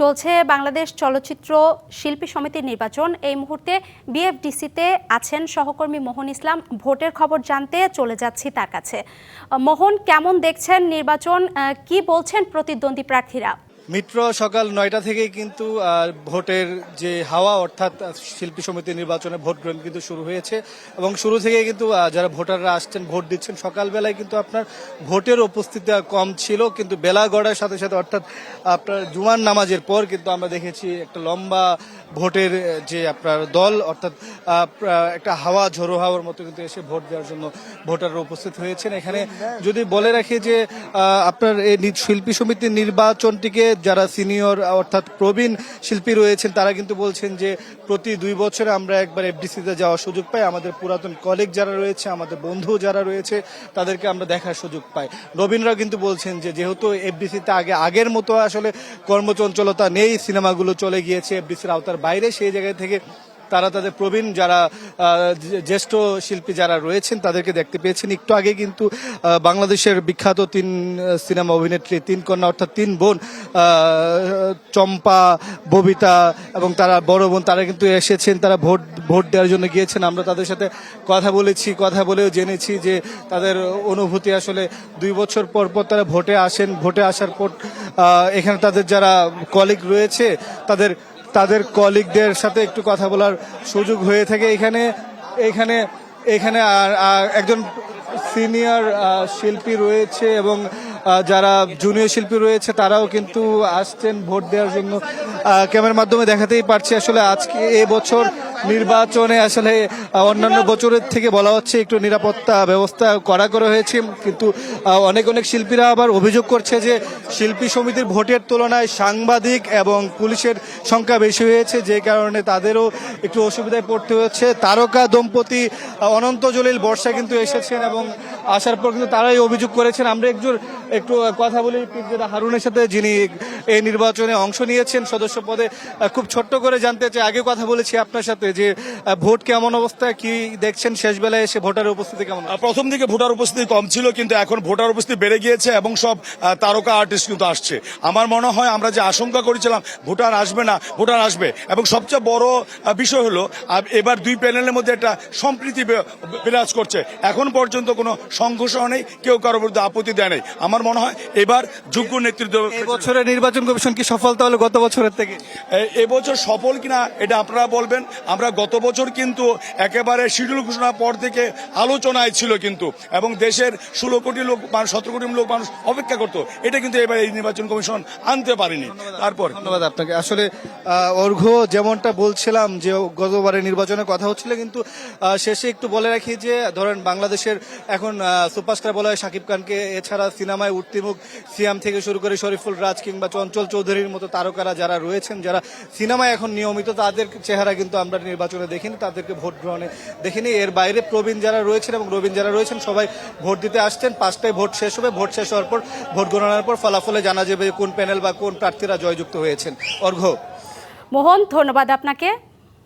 চলছে বাংলাদেশ চলচ্চিত্র শিল্পী সমিতির নির্বাচন। এই মুহূর্তে বিএফডিসিতে আছেন সহকর্মী মোহন ইসলাম। ভোটের খবর জানতে চলে যাচ্ছি তার কাছে। মোহন, কেমন দেখছেন নির্বাচন? কি বলছেন প্রতিদ্বন্দ্বী প্রার্থীরা? মিত্র সকাল নয়টা থেকেই কিন্তু ভোটের যে হাওয়া, অর্থাৎ শিল্পী সমিতি নির্বাচনে ভোট গ্রহণ কিন্তু শুরু হয়েছে। এবং শুরু থেকে কিন্তু যারা ভোটাররা আসছেন, ভোট দিচ্ছেন, সকালবেলায় কিন্তু আপনার ভোটের উপস্থিতি কম ছিল। কিন্তু বেলা গড়ার সাথে সাথে, অর্থাৎ আপনার জুমার নামাজের পর কিন্তু আমরা দেখেছি একটা লম্বা ভোটের যে আপনার দল, অর্থাৎ একটা হাওয়া ঝোড়ো হাওয়ার মতো কিন্তু এসে ভোট দেওয়ার জন্য ভোটাররা উপস্থিত হয়েছেন। এখানে যদি বলে রাখি যে আপনার এই শিল্পী সমিতির নির্বাচনটিকে যারা সিনিয়র, অর্থাৎ প্রবীণ শিল্পী রয়েছেন, তারা কিন্তু বলছেন যে, প্রতি দুই বছরে আমরা একবার এফডিসিতে যাওয়ার সুযোগ পাই। আমাদের পুরাতন কলিগ যারা রয়েছে, আমাদের বন্ধু যারা রয়েছে, তাদেরকে আমরা দেখার সুযোগ পাই। নবীনরাও কিন্তু বলছেন যে, যেহেতু এফডিসিতে আগে আগের মতো আসলে কর্মচঞ্চলতা নেই, সিনেমাগুলো চলে গিয়েছে, এফডিসির আওতার বাইরে, সেই জায়গা থেকে তারা তাদের প্রবীণ যারা জ্যেষ্ঠ শিল্পী যারা রয়েছেন তাদেরকে দেখতে পেয়েছেন। একটু আগে কিন্তু বাংলাদেশের বিখ্যাত তিন সিনেমা অভিনেত্রী তিন কন্যা অর্থাৎ তিন বোন চম্পা, ববিতা এবং তারা বড় বোন, তারা কিন্তু এসেছেন, তারা ভোট ভোট দেওয়ার জন্য গিয়েছেন। আমরা তাদের সাথে কথা বলেছি, কথা বলেও জেনেছি যে তাদের অনুভূতি আসলে দুই বছর পর পর তারা ভোটে আসেন। ভোটে আসার পর এখানে তাদের যারা কলিগ রয়েছে, তাদের তাদের কলিগদের সাথে একটু কথা বলার সুযোগ হয়ে থাকে। এখানে এখানে এখানে আর একজন সিনিয়র শিল্পী রয়েছে এবং যারা জুনিয়র শিল্পী রয়েছে তারাও কিন্তু আসছেন ভোট দেওয়ার জন্য। ক্যামেরার মাধ্যমে দেখাতেই পারছি আসলে আজকে এবছর নির্বাচনে আসলে অন্যান্য বছরের থেকে বলা হচ্ছে একটু নিরাপত্তা ব্যবস্থা করা করা হয়েছে, কিন্তু অনেক অনেক শিল্পীরা আবার অভিযোগ করছে যে শিল্পী সমিতির ভোটের তুলনায় সাংবাদিক এবং পুলিশের সংখ্যা বেশি হয়েছে, যে কারণে তাদেরও একটু অসুবিধায় পড়তে হচ্ছে। তারকা দম্পতি অনন্ত জলিল বর্ষা কিন্তু এসেছেন এবং আসার পর কিন্তু তারাই অভিযোগ করেছেন। আমরা একজন একটু কথা বলি পীরজাদা হারুনের সাথে, যিনি এই নির্বাচনে অংশ নিয়েছেন। সদস্য পদে খুব ছোট্ট করে জানতে চাই, আগে কথা বলেছি আপনার সাথে যে ভোট কেমন অবস্থা, কি দেখছেন শেষ বেলায় এসে ভোটার উপস্থিতি কেমন? প্রথম দিকে ভোটার উপস্থিতি কম ছিল, কিন্তু এখন ভোটার উপস্থিতি বেড়ে গিয়েছে এবং সব তারকা আর্টিস্ট কিন্তু আসছে। আমার মনে হয় আমরা যে আশঙ্কা করেছিলাম, ভোটার আসবে না, ভোটার আসবে। এবং সবচেয়ে বড় বিষয় হলো এবার দুই প্যানেলের মধ্যে একটা সম্প্রীতি বিরাজ করছে। এখন পর্যন্ত কোনো সংঘর্ষ নেই কেউ কারোর বিরুদ্ধে আপত্তি দেয় নাই। আমার মনে হয় এবার যোগ্য নেতৃত্ব বছরের নির্বাচন কমিশন কি সফল তাহলে গত বছরের থেকে? এবছর সফল কিনা এটা আপনারা বলবেন। আমরা গত বছর কিন্তু একেবারে শিডিউল ঘোষণার পর থেকে আলোচনায় ছিল কিন্তু এবং দেশের ষোলো কোটি লোক মানুষ সতেরো কোটি লোক মানুষ অপেক্ষা করতো। এটা কিন্তু এবার এই নির্বাচন কমিশন আনতে পারেনি। তারপর? ধন্যবাদ আপনাকে। আসলে আহ, অর্ঘ্য যেমনটা বলছিলাম যে গতবারের নির্বাচনের কথা হচ্ছিল কিন্তু শেষে একটু বলে রাখি যে ধরেন বাংলাদেশের এখন সুপারস্টার বলা হয় শাকিব খানকে। এছাড়া সিনেমায় উর্তিমুখ সিয়াম থেকে শুরু করে শরীফুল রাজ কিংবা চঞ্চল চৌধুরীর মতো তারকারা যারা রয়েছেন, যারা সিনেমায় এখন নিয়মিত, তাদের চেহারা কিন্তু আমরা নির্বাচনে দেখিনি, তাদেরকে ভোট গ্রহণে দেখিনি। এর বাইরে প্রবীণ যারা রয়েছেন এবং রবীন যারা রয়েছেন, সবাই ভোট দিতে আসছেন। পাঁচটায় ভোট শেষ হবে, ভোট শেষ হওয়ার পর ভোট গণনার পর ফলাফলে জানা যাবে কোন প্যানেল বা কোন প্রার্থীরা জয়যুক্ত হয়েছেন। অর্ঘ্য। মোহন, ধন্যবাদ আপনাকে।